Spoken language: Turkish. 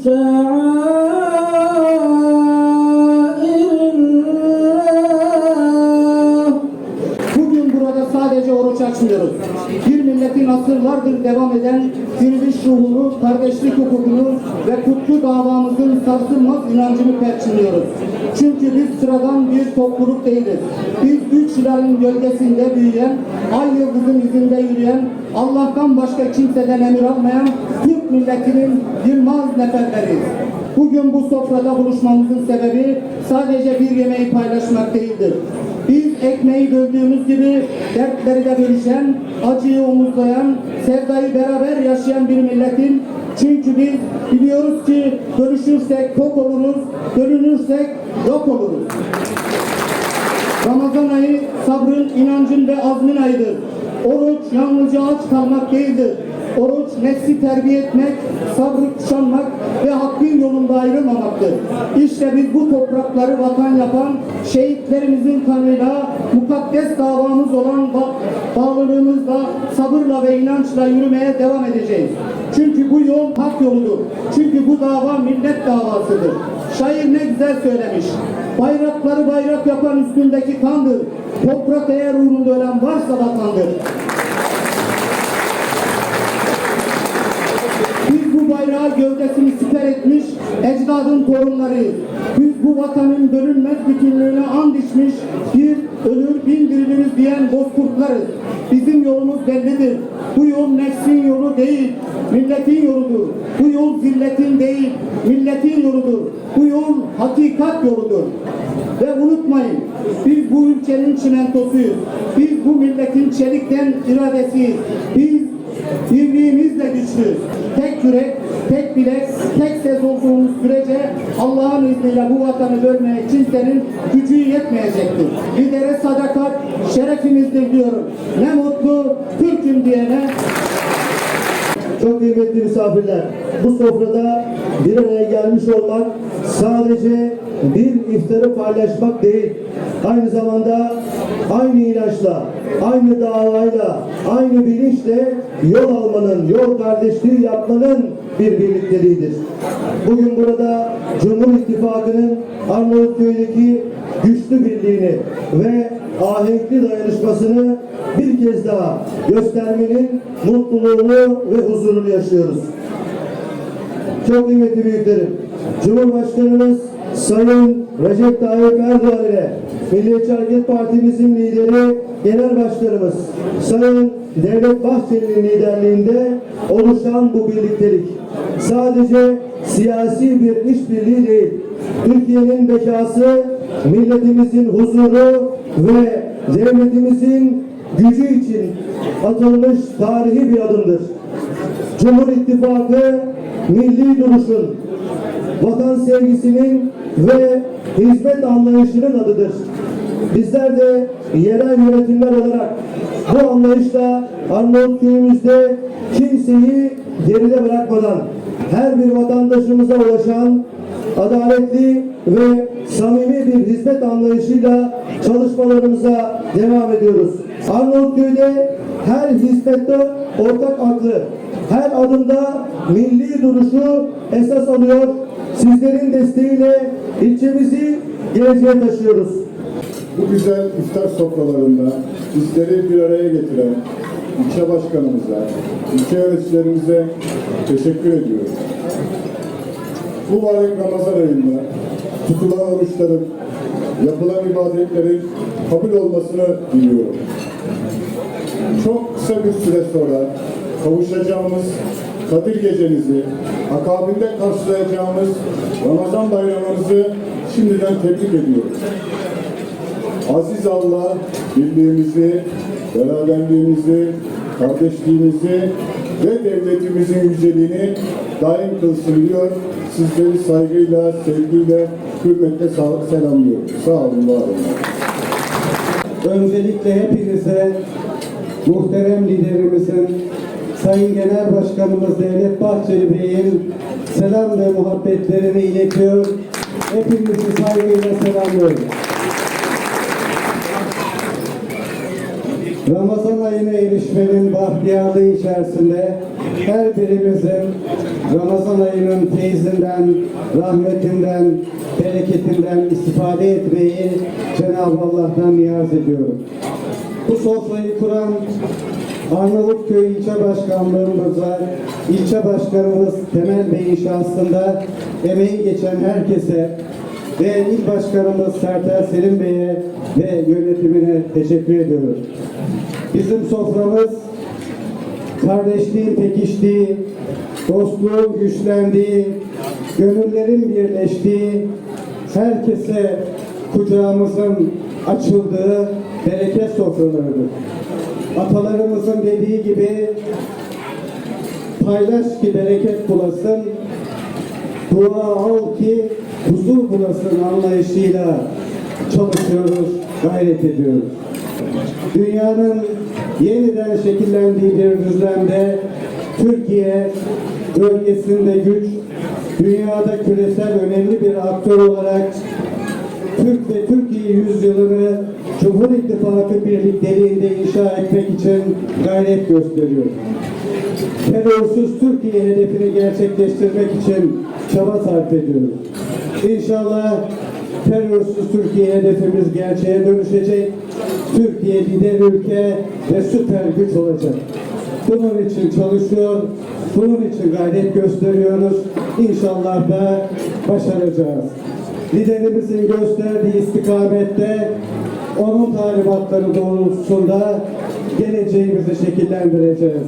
Bugün burada sadece oruç açmıyoruz. Bir milletin asırlardır devam eden diriliş ruhunu, kardeşlik hukukunu ve kutlu davamızın sarsılmaz inancını perçinliyoruz. Çünkü biz sıradan bir topluluk değiliz. Biz üç hilalenin gölgesinde büyüyen, ay yıldızın yüzünde yürüyen, Allah'tan başka kimseden emir almayan, tüm Türk milletinin yılmaz neferleriyiz. Bugün bu sofrada buluşmamızın sebebi sadece bir yemeği paylaşmak değildir. Biz ekmeği böldüğümüz gibi dertleri de bölüşen, acıyı omuzlayan, sevdayı beraber yaşayan bir milletin çünkü biz biliyoruz ki bölüşürsek tok oluruz, bölünürsek yok oluruz. Ramazan ayı sabrın, inancın ve azmin ayıdır. Oruç yalnızca aç kalmak değildir. Oruç nefsi terbiye etmek, sabrı kuşanmak ve hakkın yolunda ayrılmamaktır. İşte biz bu toprakları vatan yapan şehitlerimizin kanıyla, mukaddes davamız olan ba- bağlılığımızla, sabırla ve inançla yürümeye devam edeceğiz. Çünkü bu yol hak yoludur. Çünkü bu dava millet davasıdır. Şair ne güzel söylemiş. Bayrakları bayrak yapan üstündeki kandır. Toprak eğer uğrunda ölen varsa vatandır. Biz bu bayrağı gövdesini siper etmiş ecdadın torunlarıyız. Biz bu vatanın bölünmez bütünlüğüne and içmiş bir ölür bin diriliriz diyen bozkurtlarız. Bizim yolumuz bellidir. Bu yol nefsin yolu değil, milletin yoludur. Bu yol zilletin değil, milletin yoludur. Bu yol hakikat yoludur. Ve unutmayın, biz bu ülkenin çimentosuyuz. Biz bu milletin çelikten iradesiyiz. Biz Birliğimizle güçlüyüz. Tek yürek, tek bilek, tek ses olduğumuz sürece Allah'ın izniyle bu vatanı bölmeye kimsenin gücü yetmeyecektir. Lidere sadakat şerefimizdir diyorum. Ne mutlu Türk'üm diyene Çok kıymetli misafirler, bu sofrada bir araya gelmiş olmak sadece bir iftarı paylaşmak değil, aynı zamanda aynı inançla, aynı davayla, aynı bilinçle yol almanın, yol kardeşliği yapmanın bir birlikteliğidir. Bugün burada Cumhur İttifakı'nın Arnavutköy'deki güçlü birliğini ve ahenkli dayanışmasını bir kez daha göstermenin mutluluğunu ve huzurunu yaşıyoruz. Çok kıymetli büyüklerim, Cumhurbaşkanımız Sayın Recep Tayyip Erdoğan ile Milliyetçi Hareket Partimizin lideri Genel Başkanımız Sayın Devlet Bahçeli'nin liderliğinde oluşan bu birliktelik sadece siyasi bir işbirliği değil, Türkiye'nin bekası, milletimizin huzuru ve devletimizin gücü için atılmış tarihi bir adımdır. Cumhur İttifakı milli duruşun, vatan sevgisinin ve hizmet anlayışının adıdır. Bizler de yerel yönetimler olarak bu anlayışla Arnavutköy'ümüzde kimseyi geride bırakmadan her bir vatandaşımıza ulaşan adaletli ve samimi bir hizmet anlayışıyla çalışmalarımıza devam ediyoruz. Arnavutköy'de her hizmette ortak aklı, her adımda milli duruşu esas alıyor. Sizlerin desteğiyle ilçemizi geleceğe taşıyoruz. Bu güzel iftar sofralarında bizleri bir araya getiren ilçe başkanımıza, ilçe yöneticilerimize teşekkür ediyorum. Bu mübarek Ramazan ayında tutulan oruçların, yapılan ibadetlerin kabul olmasını diliyorum. Çok kısa bir süre sonra kavuşacağımız Kadir Gecemizi, akabinde karşılayacağımız Ramazan bayramımızı şimdiden tebrik ediyorum. Aziz Allah birliğimizi, beraberliğimizi, kardeşliğimizi ve devletimizin yüceliğini daim kılsın diyor. Sizleri saygıyla, sevgiyle, hürmetle selamlıyorum. Sağ olun, var olun. Öncelikle hepinize muhterem liderimizin Sayın Genel Başkanımız Devlet Bahçeli Bey'in selam ve muhabbetlerini iletiyor. Hepinizi saygıyla selamlıyorum. Ramazan ayına erişmenin bahtiyarlığı içerisinde her birimizin Ramazan ayının feyzinden, rahmetinden, bereketinden istifade etmeyi Cenab-ı Allah'tan niyaz ediyorum. Bu sofrayı kuran Arnavutköy ilçe başkanlığımıza, ilçe başkanımız Temel Bey'in şahsında emeği geçen herkese ve il başkanımız Sertel Selim Bey'e ve yönetimine teşekkür ediyorum. Bizim soframız kardeşliğin pekiştiği, dostluğun güçlendiği, gönüllerin birleştiği, herkese kucağımızın açıldığı bereket sofralarıdır. Atalarımızın dediği gibi paylaş ki bereket bulasın, dua al ki huzur bulasın anlayışıyla çalışıyoruz, gayret ediyoruz. Dünyanın yeniden şekillendiği bir düzlemde Türkiye bölgesinde güç, dünyada küresel önemli bir aktör olarak Türk ve Türkiye yüzyılını Cumhur İttifakı birlikteliğinde inşa etmek için gayret gösteriyor. Terörsüz Türkiye hedefini gerçekleştirmek için çaba sarf ediyoruz. İnşallah terörsüz Türkiye hedefimiz gerçeğe dönüşecek. Türkiye lider ülke ve süper güç olacak. Bunun için çalışıyor, bunun için gayret gösteriyoruz. İnşallah da başaracağız. Liderimizin gösterdiği istikamette onun talimatları doğrultusunda geleceğimizi şekillendireceğiz.